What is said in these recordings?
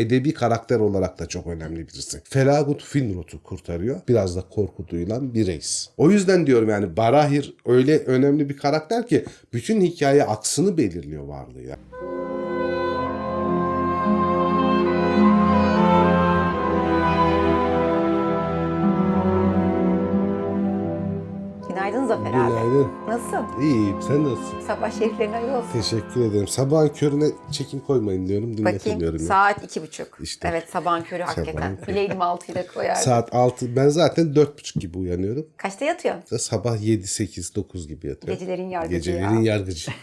edebi karakter olarak da çok önemli birisi. Felagut Finrot'u kurtarıyor. Biraz da korku duyulan bir reis. O yüzden diyorum yani Barahir öyle önemli bir karakter ki bütün hikaye aksını belirliyor varlığıyla. Günaydın Abi. Günaydın. Nasılsın? İyiyim sen nasılsın? Sabah şeriflerin hayırlı olsun. Teşekkür ederim. Sabahın körüne çekim koymayın diyorum. Dinletemiyorum. Bakayım ya. saat iki buçuk. İşte. Evet sabahın körü hakikaten. Bileydim altıyla koyardım. Saat 6. Ben zaten 4.30 gibi uyanıyorum. Kaçta yatıyorsun? Sabah 7, 8, 9 gibi yatıyorum. Gecelerin yargıcı Gecelerin ya. yargıcı.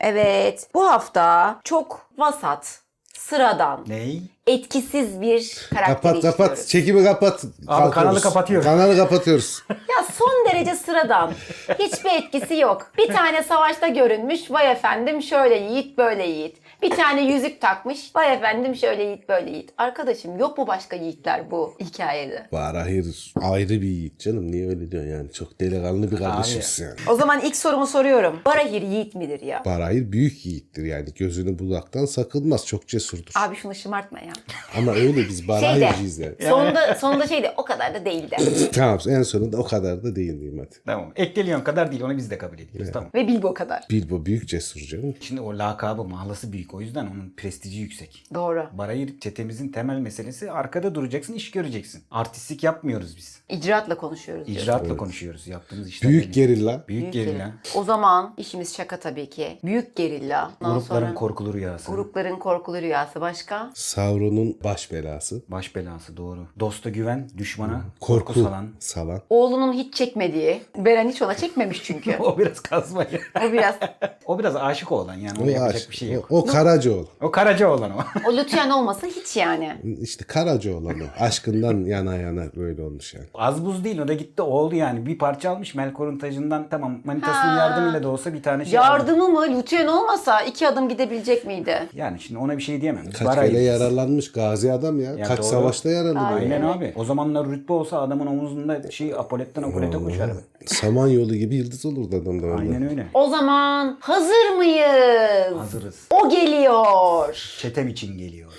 Evet bu hafta çok vasat, sıradan, Ney? etkisiz bir karakteri kapat kapat. Çekimi kapat. Kalkıyoruz. kanalı kapatıyor. Kanalı kapatıyoruz. Ya son derece sıradan. Hiçbir etkisi yok. Bir tane savaşta görünmüş. Vay efendim şöyle yiğit böyle yiğit. Bir tane yüzük takmış. Vay efendim şöyle yiğit böyle yiğit. Arkadaşım yok mu başka yiğitler bu hikayede? Barahir ayrı bir yiğit canım. Niye öyle diyorsun yani? Çok delikanlı bir kardeşimsin yani. O zaman ilk sorumu soruyorum. Barahir yiğit midir ya? Barahir büyük yiğittir yani. Gözünü budaktan sakınmaz. Çok cesurdur. Abi şunu şımartma ya. Ama öyle biz Barahirciyiz yani. sonunda, sonunda şeyde o kadar da değildi. tamam en sonunda o kadar da değil diyeyim hadi. Tamam. Ekleniyon kadar değil onu biz de kabul ediyoruz. Tamam. Ve Bilbo kadar. Bilbo büyük cesur canım. Şimdi o lakabı mahlası büyük. O yüzden onun prestiji yüksek. Doğru. Barayır çetemizin temel meselesi arkada duracaksın, iş göreceksin. Artistlik yapmıyoruz biz. İcraatla konuşuyoruz. diyorsun. İcraatla konuşuyoruz. Yaptığımız işler Büyük gerilla. Büyük gerilla. O zaman işimiz şaka tabii ki. Büyük gerilla. Ondan Grupların sonra korkulu rüyası. grupların korkulu rüyası başka. Sauron'un baş belası. Baş belası doğru. Dosta güven, düşmana Korku, korku salan. salan. Oğlunun hiç çekmediği. Beren hiç ona çekmemiş çünkü. o biraz kazma ya. o biraz. o biraz aşık olan yani. O, Ona yapacak aşk- bir şey yok. o, o Karacaoğlu. O karaca olan o. O lütfen olmasa hiç yani. İşte Karacaoğlu o. Aşkından yana yana böyle olmuş yani. Az buz değil o da gitti oldu yani. Bir parça almış Melkor'un tacından tamam manitasının yardımıyla da olsa bir tane şey aldı. Yardımı mı? Lütfen olmasa iki adım gidebilecek miydi? Yani şimdi ona bir şey diyemem. Kaç Barayır. kere yararlanmış gazi adam ya. Ya Kaç doğru. savaşta yaralandı. Aynen abi. O zamanlar rütbe olsa adamın omuzunda şey apoletten apolete koşar. Samanyolu gibi yıldız olurdu adam da. Aynen öyle. O zaman hazır mıyız? Hazırız. O geliyor. Çetem için geliyor.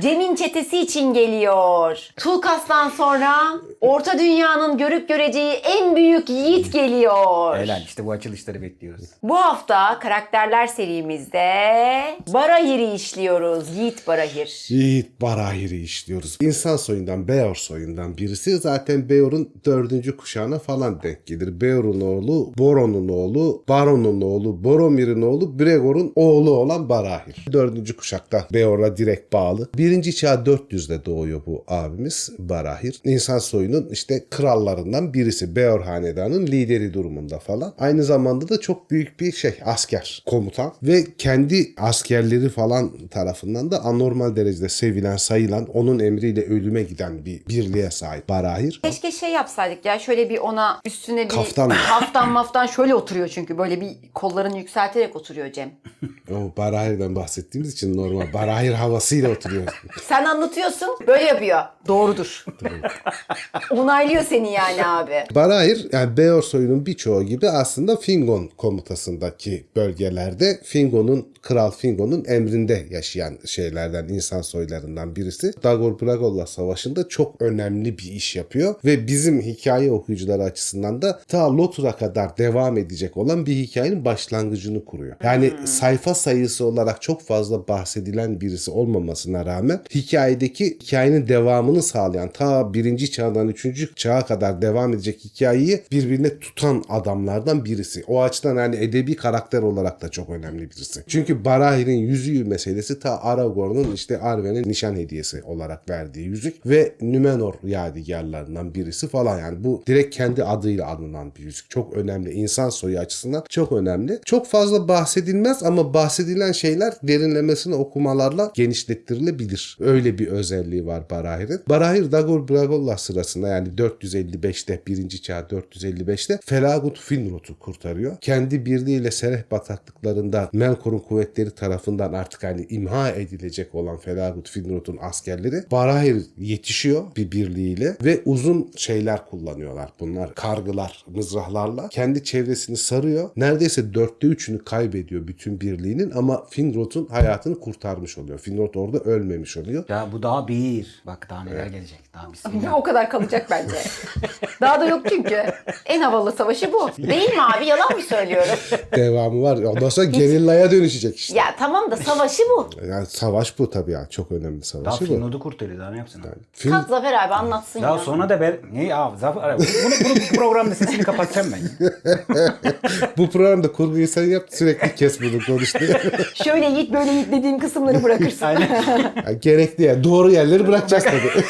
Cem'in çetesi için geliyor. Tulkas'tan sonra Orta Dünya'nın görüp göreceği en büyük yiğit geliyor. Helal işte bu açılışları bekliyoruz. Bu hafta karakterler serimizde Barahir'i işliyoruz. Yiğit Barahir. Yiğit Barahir'i işliyoruz. İnsan soyundan, Beor soyundan birisi. Zaten Beor'un dördüncü kuşağına falan denk gelir. Beor'un oğlu, Boron'un oğlu, Baron'un oğlu, Boromir'in oğlu, Bregor'un oğlu olan Barahir. Dördüncü kuşakta Beor'a direkt bağlı. Birinci çağ 400'de doğuyor bu abimiz Barahir. İnsan soyunun işte krallarından birisi. Beor hanedanın lideri durumunda falan. Aynı zamanda da çok büyük bir şey asker, komutan ve kendi askerleri falan tarafından da anormal derecede sevilen, sayılan, onun emriyle ölüme giden bir birliğe sahip Barahir. Keşke şey yapsaydık ya şöyle bir ona üstüne bir Kaftan. kaftan maftan şöyle oturuyor çünkü böyle bir kollarını yükselterek oturuyor Cem. O Barahir'den bahsettiğimiz için normal. Barahir havasıyla oturuyor. Sen anlatıyorsun böyle yapıyor. Doğrudur. Onaylıyor seni yani abi. Barahir yani Beor soyunun birçoğu gibi aslında Fingon komutasındaki bölgelerde Fingon'un Kral Fingon'un emrinde yaşayan şeylerden, insan soylarından birisi. Dagor Bragolla Savaşı'nda çok önemli bir iş yapıyor ve bizim hikaye okuyucuları açısından da ta Lothra kadar devam edecek olan bir hikayenin başlangıcını kuruyor. Yani sayfa sayısı olarak çok fazla bahsedilen birisi olmamasına rağmen hikayedeki hikayenin devamını sağlayan ta birinci çağdan üçüncü çağa kadar devam edecek hikayeyi birbirine tutan adamlardan birisi. O açıdan yani edebi karakter olarak da çok önemli birisi. Çünkü Barahir'in yüzüğü meselesi ta Aragorn'un işte Arwen'e nişan hediyesi olarak verdiği yüzük ve Numenor yadigarlarından birisi falan yani bu direkt kendi adıyla anılan bir yüzük. Çok önemli. insan soyu açısından çok önemli. Çok fazla bahsedilmez ama bahsedilen şeyler derinlemesine okumalarla genişletilebilir. Öyle bir özelliği var Barahir'in. Barahir Dagor Bragolla sırasında yani 455'te 1. çağ 455'te Felagut Finrot'u kurtarıyor. Kendi birliğiyle Sereh bataklıklarında Melkor'un kuvvetleri tarafından artık hani imha edilecek olan Felagut Finrot'un askerleri Barahir yetişiyor bir birliğiyle ve uzun şeyler kullanıyorlar. Bunlar kargılar, mızrahlarla kendi çevresini sarıyor. Neredeyse dörtte üçünü kaybediyor bütün birliğinin ama Finrot'un hayatını kurtarmış oluyor. Finrot orada ölmemiş ölmemiş oluyor. Ya bu daha bir. Bak daha neler gelecek. Daha bismillah. o kadar kalacak bence. Daha da yok çünkü. En havalı savaşı bu. Değil mi abi? Yalan mı söylüyorum? Devamı var. Ondan sonra gerillaya dönüşecek işte. Ya tamam da savaşı bu. Yani savaş bu tabii ya. Çok önemli Daha savaşı bu. Finod'u kurtarıyor daha ne yapsın abi? Film, Kalk Zafer abi anlatsın Daha ya. sonra da ben... Ne ya Zafer abi? Bunu, bunu bu programda sesini kapatacağım ben. bu programda kurguyu sen yap sürekli kes bunu konuş diye. Şöyle yiğit böyle yiğit dediğim kısımları bırakırsın. Aynen. Yani gerekli yani. Doğru yerleri bırakacağız tabii.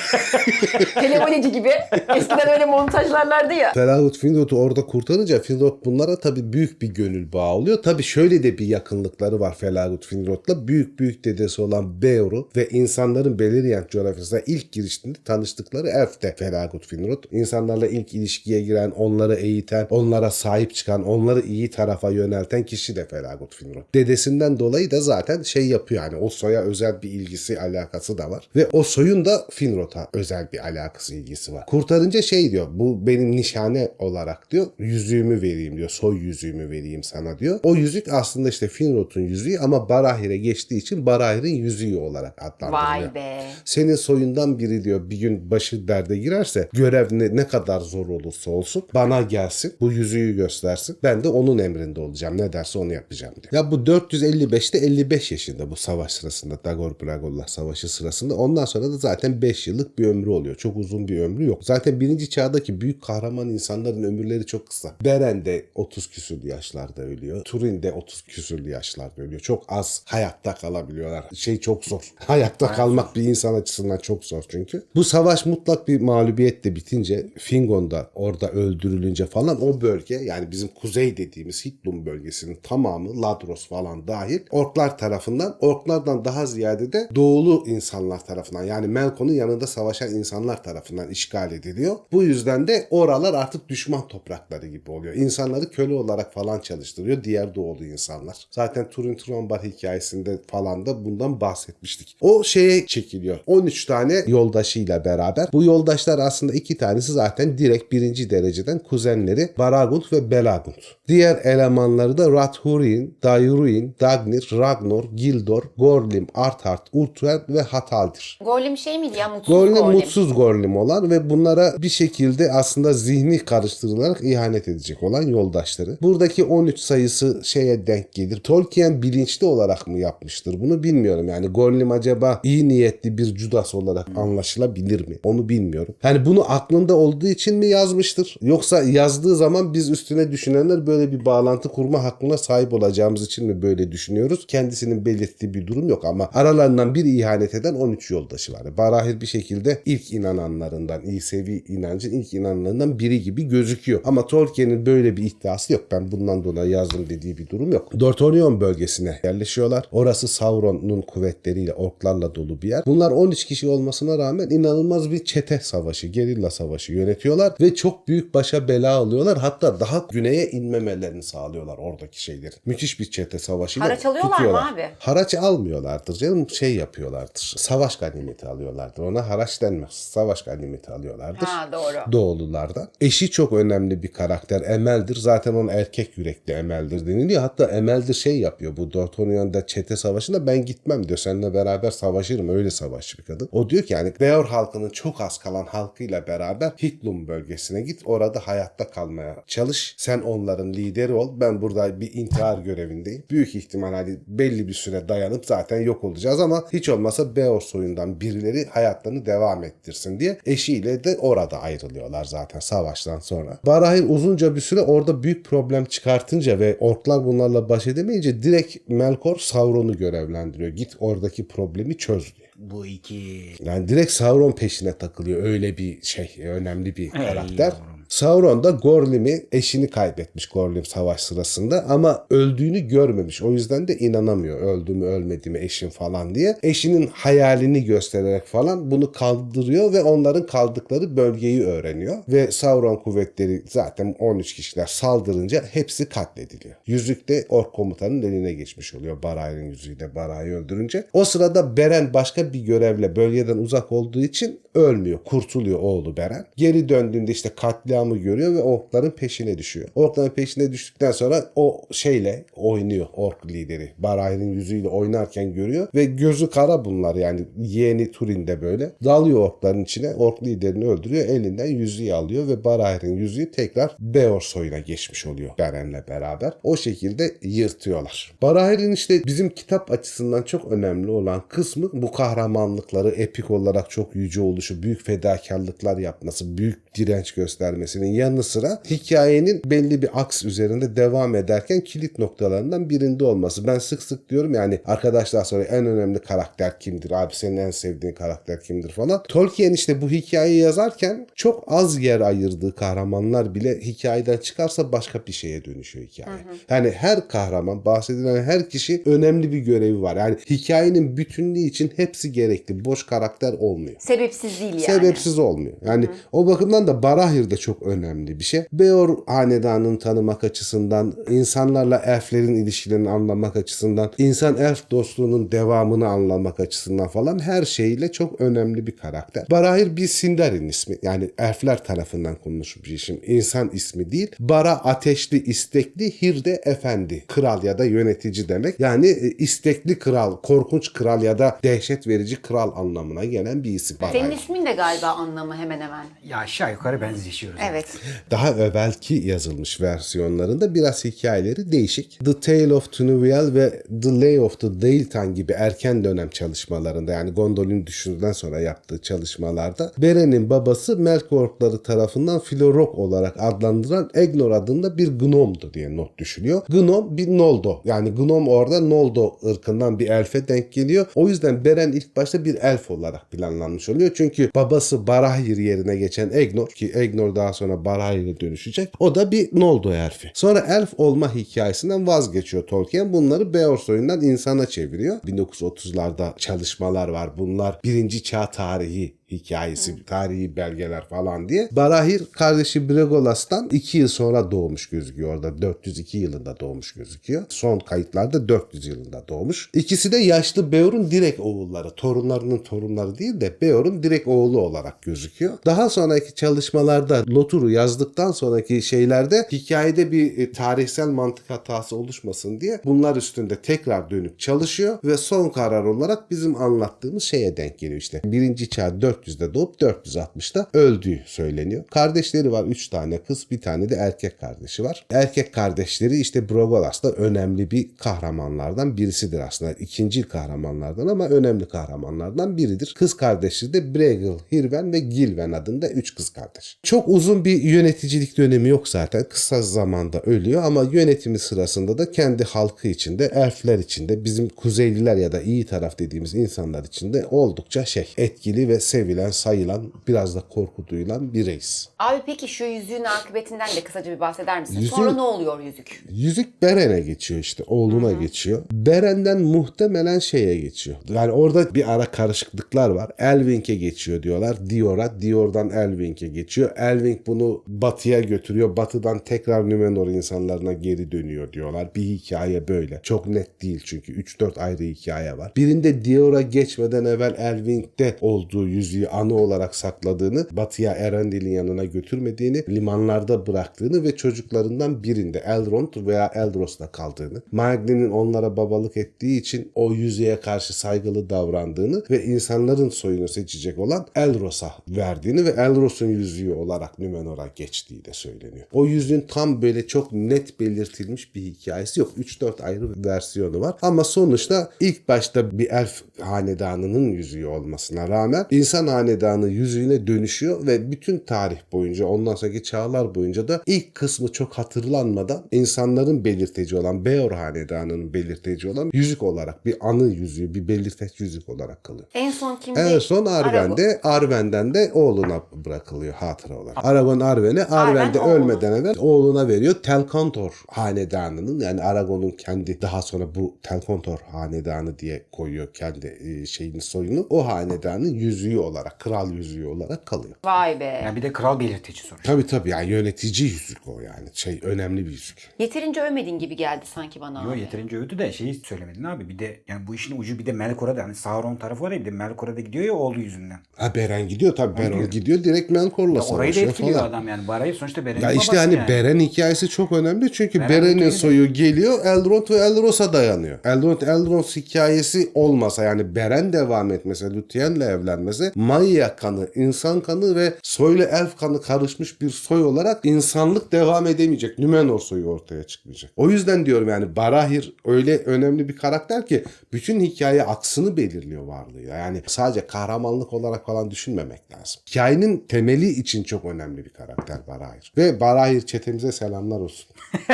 Telefoneci gibi. Eskiden öyle montajlarlardı ya. Ferahut Finrod'u orada kurtarınca Finrod bunlara tabii büyük bir gönül bağı oluyor. Tabii şöyle de bir yakınlıkları var Ferahut Finrod'la. Büyük büyük dedesi olan Beor'u ve insanların Beleriand coğrafyasına ilk girişinde tanıştıkları elf de Ferahut Finrod. İnsanlarla ilk ilişkiye giren, onları eğiten, onlara sahip çıkan, onları iyi tarafa yönelten kişi de Ferahut Finrod. Dedesinden dolayı da zaten şey yapıyor yani o soya özel bir ilgisi, alakası da var. Ve o soyun da Finrod'a özel bir alakası, ilgisi var. Kurtarınca şey diyor, bu benim nişane olarak diyor, yüzüğümü vereyim diyor, soy yüzüğümü vereyim sana diyor. O yüzük aslında işte Finrod'un yüzüğü ama Barahir'e geçtiği için Barahir'in yüzüğü olarak adlandırılıyor. Vay be. Senin soyundan biri diyor bir gün başı derde girerse görev ne, ne kadar zor olursa olsun bana gelsin bu yüzüğü göstersin. Ben de onun emrinde olacağım. Ne derse onu yapacağım diyor. Ya bu 455'te 55 yaşında bu savaş sırasında Dagor Bragollah savaşı sırasında. Ondan sonra da zaten 5 yıllık bir ömrü oluyor. Çok uzun bir ömrü yok. Zaten birinci çağdaki büyük kahraman insanların ömürleri çok kısa. Beren de 30 küsürlü yaşlarda ölüyor. Turin de 30 küsürlü yaşlarda ölüyor. Çok az hayatta kalabiliyorlar. Şey çok zor. Hayatta kalmak bir insan açısından çok zor çünkü. Bu savaş mutlak bir mağlubiyetle bitince Fingon da orada öldürülünce falan o bölge yani bizim kuzey dediğimiz Hitlum bölgesinin tamamı Ladros falan dahil orklar tarafından orklardan daha ziyade de doğulu insanlar tarafından yani Melkon'un yanında savaşan insanlar tarafından işgal ediliyor. Bu yüzden de oralar artık düşman toprakları gibi oluyor. İnsanları köle olarak falan çalıştırıyor diğer doğulu insanlar. Zaten Turin Trombar hikayesinde falan da bundan bahsetmiştik. O şeye çekiliyor. 13 tane yoldaşıyla beraber. Bu yoldaşlar aslında iki tanesi zaten direkt birinci dereceden kuzenleri Baragund ve Belagund. Diğer elemanları da Rathurin, Dayruin, Dagnir, Ragnor, Gildor, Gorlim, Arthart, Urtwer ve Hatal'dir. Gorlim şey miydi ya mutsuz Gorlim Gorlim. mutsuz Gorlim olan ve bunlara bir şekilde aslında zihni karıştırılarak ihanet edecek olan yoldaşları. Buradaki 13 sayısı şeye denk gelir. Tolkien bilinçli olarak mı yapmıştır bunu bilmiyorum. Yani Gorlim acaba iyi niyetli bir Judas olarak anlaşılabilir mi? Onu bilmiyorum. Hani bunu aklında olduğu için mi yazmıştır? Yoksa yazdığı zaman biz üstüne düşünenler böyle bir bağlantı kurma hakkına sahip olacağımız için mi böyle düşünüyoruz? Kendisinin belirttiği bir durum yok ama aralarından bir ihanet eden 13 yoldaşı var. Barahir bir şekilde ilk inananlarından, İsevi inancın ilk inananlarından biri gibi gözüküyor. Ama Tolkien'in böyle bir iddiası yok. Ben bundan dolayı yazdım dediği bir durum yok. Dortonion bölgesine yerleşiyorlar. Orası Sauron'un kuvvetleriyle, orklarla dolu bir yer. Bunlar 13 kişi olmasına rağmen inanılmaz bir çete savaşı, gerilla savaşı yönetiyorlar ve çok büyük başa bela alıyorlar. Hatta daha güneye inmemelerini sağlıyorlar oradaki şeylerin. Müthiş bir çete savaşıyla Haraç alıyorlar mı tutuyorlar. abi? Haraç almıyorlardır canım şey yapıyorlardır. Savaş ganimeti alıyorlardır. Ona haraç denmez. Savaş ganimeti alıyorlardır. Ha doğru. Doğululardan. Eşi çok önemli bir karakter. Emel'dir. Zaten onun erkek yürekli Emel'dir deniliyor. Hatta Emel'dir şey yapıyor. Bu Dortonion'da çete savaşında ben gitmem diyor. Seninle beraber savaşırım. Öyle savaşçı bir kadın. O diyor ki yani Beor halkının çok az kalan halkıyla beraber Hitlum bölgesine git. Orada hayatta kalmaya çalış. Sen onların lideri ol. Ben burada bir intihar görevindeyim. Büyük ihtimal hani belli bir süre dayanıp zaten yok olacağız ama hiç olmasa Beor soyundan birileri hayatlarını devam ettirsin diye eşiyle de orada ayrılıyorlar zaten savaştan sonra. Barahir uzunca bir süre orada büyük problem çıkartınca ve orklar bunlarla baş edemeyince direkt Melkor Sauron'u görevlendiriyor. Git oradaki problemi çöz diyor. Bu iki. Yani direkt Sauron peşine takılıyor. Öyle bir şey, önemli bir karakter. yavrum. Sauron da Gorlim'i eşini kaybetmiş Gorlim savaş sırasında ama öldüğünü görmemiş. O yüzden de inanamıyor öldü mü ölmedi mi eşim falan diye. Eşinin hayalini göstererek falan bunu kaldırıyor ve onların kaldıkları bölgeyi öğreniyor. Ve Sauron kuvvetleri zaten 13 kişiler saldırınca hepsi katlediliyor. Yüzük de Ork komutanın eline geçmiş oluyor. Baray'ın yüzüğü de Baray'ı öldürünce. O sırada Beren başka bir görevle bölgeden uzak olduğu için ölmüyor. Kurtuluyor oğlu Beren. Geri döndüğünde işte katliam katliamı görüyor ve orkların peşine düşüyor. Orkların peşine düştükten sonra o şeyle oynuyor ork lideri. Barahir'in yüzüyle oynarken görüyor ve gözü kara bunlar yani yeğeni Turin'de böyle. Dalıyor orkların içine. Ork liderini öldürüyor. Elinden yüzüğü alıyor ve Barahir'in yüzüğü tekrar Beor soyuna geçmiş oluyor Beren'le beraber. O şekilde yırtıyorlar. Barahir'in işte bizim kitap açısından çok önemli olan kısmı bu kahramanlıkları epik olarak çok yüce oluşu, büyük fedakarlıklar yapması, büyük direnç göstermesinin yanı sıra hikayenin belli bir aks üzerinde devam ederken kilit noktalarından birinde olması. Ben sık sık diyorum yani arkadaşlar sonra en önemli karakter kimdir? Abi senin en sevdiğin karakter kimdir falan. Tolkien işte bu hikayeyi yazarken çok az yer ayırdığı kahramanlar bile hikayeden çıkarsa başka bir şeye dönüşüyor hikaye. Yani her kahraman bahsedilen her kişi önemli bir görevi var. Yani hikayenin bütünlüğü için hepsi gerekli. Boş karakter olmuyor. Sebepsiz değil yani. Sebepsiz olmuyor. Yani o bakımdan da Barahir de çok önemli bir şey. Beor hanedanını tanımak açısından, insanlarla elflerin ilişkilerini anlamak açısından, insan elf dostluğunun devamını anlamak açısından falan her şeyle çok önemli bir karakter. Barahir bir Sindarin ismi. Yani elfler tarafından konulmuş bir isim. İnsan ismi değil. Bara ateşli, istekli, hir de efendi. Kral ya da yönetici demek. Yani e, istekli kral, korkunç kral ya da dehşet verici kral anlamına gelen bir isim. Senin Barahir. ismin de galiba anlamı hemen hemen. Ya aşağı yukarı benzeşiyoruz. Evet. Daha evvelki yazılmış versiyonlarında biraz hikayeleri değişik. The Tale of Tunuviel ve The Lay of the Daeltan gibi erken dönem çalışmalarında yani Gondolin düşürden sonra yaptığı çalışmalarda Beren'in babası Melkortları tarafından Filorok olarak adlandırılan Egnor adında bir gnomdu diye not düşülüyor. Gnom bir Noldo. Yani Gnom orada Noldo ırkından bir elfe denk geliyor. O yüzden Beren ilk başta bir elf olarak planlanmış oluyor. Çünkü babası Barahir yerine geçen Egnor ki Egnor daha sonra Barahir'e dönüşecek. O da bir Noldo elfi. Sonra elf olma hikayesinden vazgeçiyor Tolkien. Bunları Beor soyundan insana çeviriyor. 1930'larda çalışmalar var. Bunlar birinci çağ tarihi hikayesi, tarihi belgeler falan diye. Barahir kardeşi Bregolas'tan 2 yıl sonra doğmuş gözüküyor orada. 402 yılında doğmuş gözüküyor. Son kayıtlarda 400 yılında doğmuş. İkisi de yaşlı Beor'un direkt oğulları. Torunlarının torunları değil de Beor'un direkt oğlu olarak gözüküyor. Daha sonraki çalışmalarda Lotur'u yazdıktan sonraki şeylerde hikayede bir e, tarihsel mantık hatası oluşmasın diye bunlar üstünde tekrar dönüp çalışıyor ve son karar olarak bizim anlattığımız şeye denk geliyor işte. Birinci çağ 400'de doğup 460'da öldüğü söyleniyor. Kardeşleri var 3 tane kız bir tane de erkek kardeşi var. Erkek kardeşleri işte Brogolas da önemli bir kahramanlardan birisidir aslında. İkinci kahramanlardan ama önemli kahramanlardan biridir. Kız kardeşi de Bregel, Hirven ve Gilven adında 3 kız kardeş. Çok uzun bir yöneticilik dönemi yok zaten. Kısa zamanda ölüyor ama yönetimi sırasında da kendi halkı içinde, elfler içinde, bizim kuzeyliler ya da iyi taraf dediğimiz insanlar içinde oldukça şey etkili ve sevilen, sayılan, biraz da korku duyulan bir reis. Abi peki şu yüzüğün akıbetinden de kısaca bir bahseder misin? Yüzüğün- Sonra ne oluyor yüzük? Yüzük Beren'e geçiyor işte. Oğluna geçiyor. Beren'den muhtemelen şeye geçiyor. Yani orada bir ara karışıklıklar var. Elvink'e geçiyor diyorlar. Dior'a. Dior'dan Elvink'e geçiyor. Elvink bunu batıya götürüyor. Batıdan tekrar Numenor insanlarına geri dönüyor diyorlar. Bir hikaye böyle. Çok net değil çünkü. 3-4 ayrı hikaye var. Birinde Dior'a geçmeden evvel Elvink'te olduğu yüzüğü anı olarak sakladığını, batıya Erendil'in yanına götürmediğini, limanlarda bıraktığını ve çocuklarından birinde Elrond veya Eldros'ta kaldığını, Maeglin'in onlara babalık ettiği için o yüzüğe karşı saygılı davrandığını ve insanların soyunu seçecek olan Elros'a verdiğini ve Elros'un yüzüğü olarak Numenor'a geçtiği de söyleniyor. O yüzüğün tam böyle çok net belirtilmiş bir hikayesi yok. 3-4 ayrı versiyonu var. Ama sonuçta ilk başta bir elf hanedanının yüzüğü olmasına rağmen insan hanedanı yüzüğüne dönüşüyor ve bütün tarih boyunca ondan sonraki çağlar boyunca da ilk kısmı çok hatırlanmadan insanların belirteci olan Beor hanedanının belirteci olan yüzük olarak bir anı yüzüğü, bir belirteç yüzük olarak kalıyor. En son kimde? En son Arwen'de, Arwen'den de oğluna bırakılıyor hatıra olarak. Aragon Arwen'e, Arwen de oğluna. ölmeden evvel oğluna veriyor. Telkontor hanedanının yani Aragon'un kendi daha sonra bu Telkontor hanedanı diye koyuyor kendi e, şeyini soyunu. O hanedanın yüzüğü olarak olarak, kral yüzüğü olarak kalıyor. Vay be. Yani bir de kral belirteci sonuçta. Tabii tabii yani yönetici yüzük o yani. Şey önemli bir yüzük. Yeterince övmedin gibi geldi sanki bana Yo abi. yeterince övdü de şeyi söylemedin abi. Bir de yani bu işin ucu bir de Melkor'a da hani Sauron tarafı var ya bir de Melkor'a da gidiyor ya oğlu yüzünden. Ha Beren gidiyor tabii. Beren gidiyor. gidiyor direkt Melkor'la Orayı da savaşıyor etkiliyor falan. adam yani. Barayı sonuçta Beren'in Ya işte babası hani yani. Beren hikayesi çok önemli çünkü Beren Beren'in hikayesi- soyu geliyor Elrond ve Elros'a dayanıyor. Elrond Elrond hikayesi olmasa yani Beren devam etmese, Lúthien'le evlenmese Maya kanı, insan kanı ve soylu elf kanı karışmış bir soy olarak insanlık devam edemeyecek. Numenor soyu ortaya çıkmayacak. O yüzden diyorum yani Barahir öyle önemli bir karakter ki bütün hikaye aksını belirliyor varlığı. Yani sadece kahramanlık olarak falan düşünmemek lazım. Hikayenin temeli için çok önemli bir karakter Barahir. Ve Barahir çetemize selamlar olsun.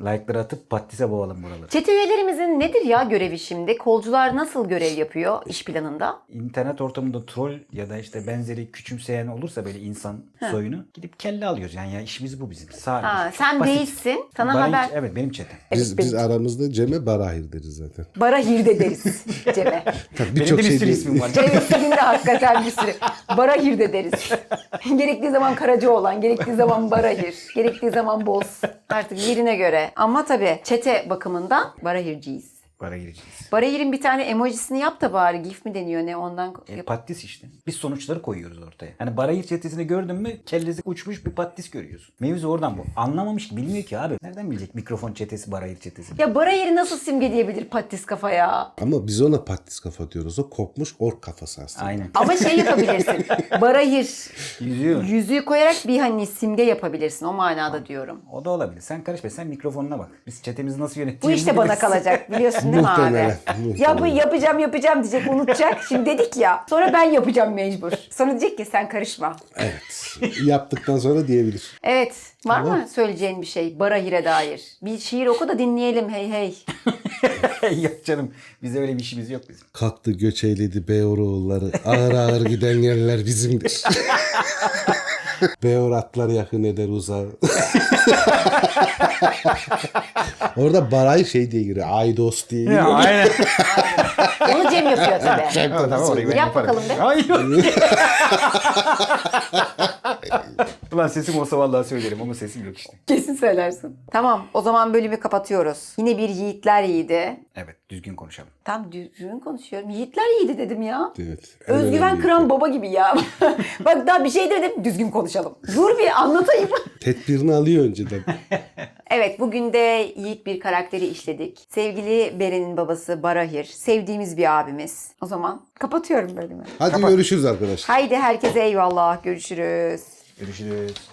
Like'ları atıp pattise boğalım buraları. Çete üyelerimizin nedir ya görevi şimdi? Kolcular nasıl görev yapıyor iş planında? İnternet ortamında troll ya da işte benzeri küçümseyen olursa böyle insan soyunu gidip kelle alıyoruz. Yani ya işimiz bu bizim. Sadece. Ha, sen basit. değilsin. Sana Bana haber. hiç- evet benim çetem. Biz, Evet, biz aramızda Cem'e Barahir deriz zaten. Barahir'de deriz Cem'e. Tabii Benim de birçok bir şey sürü değil. ismim var. Evet senin de hakikaten bir sürü. Barahir'de deriz. gerektiği zaman Karacaoğlan, gerektiği zaman Barahir, gerektiği zaman Boz. Artık yerine göre. Ama tabii çete bakımından Barahirciyiz. Bara gireceğiz. Barahir'in bir tane emojisini yap da bari. GIF mi deniyor ne ondan E, yap. pattis işte. Biz sonuçları koyuyoruz ortaya. Yani barayır çetesini gördün mü kellesi uçmuş bir pattis görüyorsun. Mevzu oradan bu. Anlamamış ki bilmiyor ki abi. Nereden bilecek mikrofon çetesi barayır çetesi? Ya Barahir'i nasıl simgeleyebilir patis kafa ya? Ama biz ona patis kafa diyoruz. O kopmuş ork kafası aslında. Aynen. Ama şey yapabilirsin. Barahir Yüzüyor. yüzüğü koyarak bir hani simge yapabilirsin. O manada diyorum. O da olabilir. Sen karışma. Sen mikrofonuna bak. Biz çetemizi nasıl Bu yöneteceğimizi işte bana kalacak biliyorsun değil mi abi? Muhtemelen, Ya bu muhtemelen. yapacağım yapacağım diyecek unutacak. Şimdi dedik ya. Sonra ben yapacağım mecbur. Sonra diyecek ki sen karışma. Evet. Yaptıktan sonra diyebilir. Evet. Var mı söyleyeceğin bir şey Barahir'e dair? Bir şiir oku da dinleyelim hey hey. Yok canım. Bize öyle bir işimiz yok bizim. Kalktı göç eyledi Beyoğluoğulları. Ağır ağır giden yerler bizimdir. Beyor atlar yakın eder uzağı. Orada Baray şey diye giriyor. Aydos diye giriyor. aynen. Onu Cem yapıyor tabii. tamam, tamam, orayı ben Yap yaparım. bakalım be. Hayır. Ulan sesim olsa vallahi söylerim ama sesim yok işte. Kesin söylersin. Tamam o zaman bölümü kapatıyoruz. Yine bir yiğitler yiğidi. Evet düzgün konuşalım. Tam düzgün konuşuyorum. Yiğitler yiğidi dedim ya. Evet. en Özgüven önemli kıran baba gibi ya. Bak daha bir şey dedim düzgün konuşalım. Dur bir anlatayım. Tedbirini alıyor önceden. Evet bugün de yiğit bir karakteri işledik. Sevgili Beren'in babası Barahir. Sevdiğimiz bir abimiz. O zaman kapatıyorum bölümü. Hadi görüşürüz arkadaşlar. Haydi herkese eyvallah. Görüşürüz. Görüşürüz.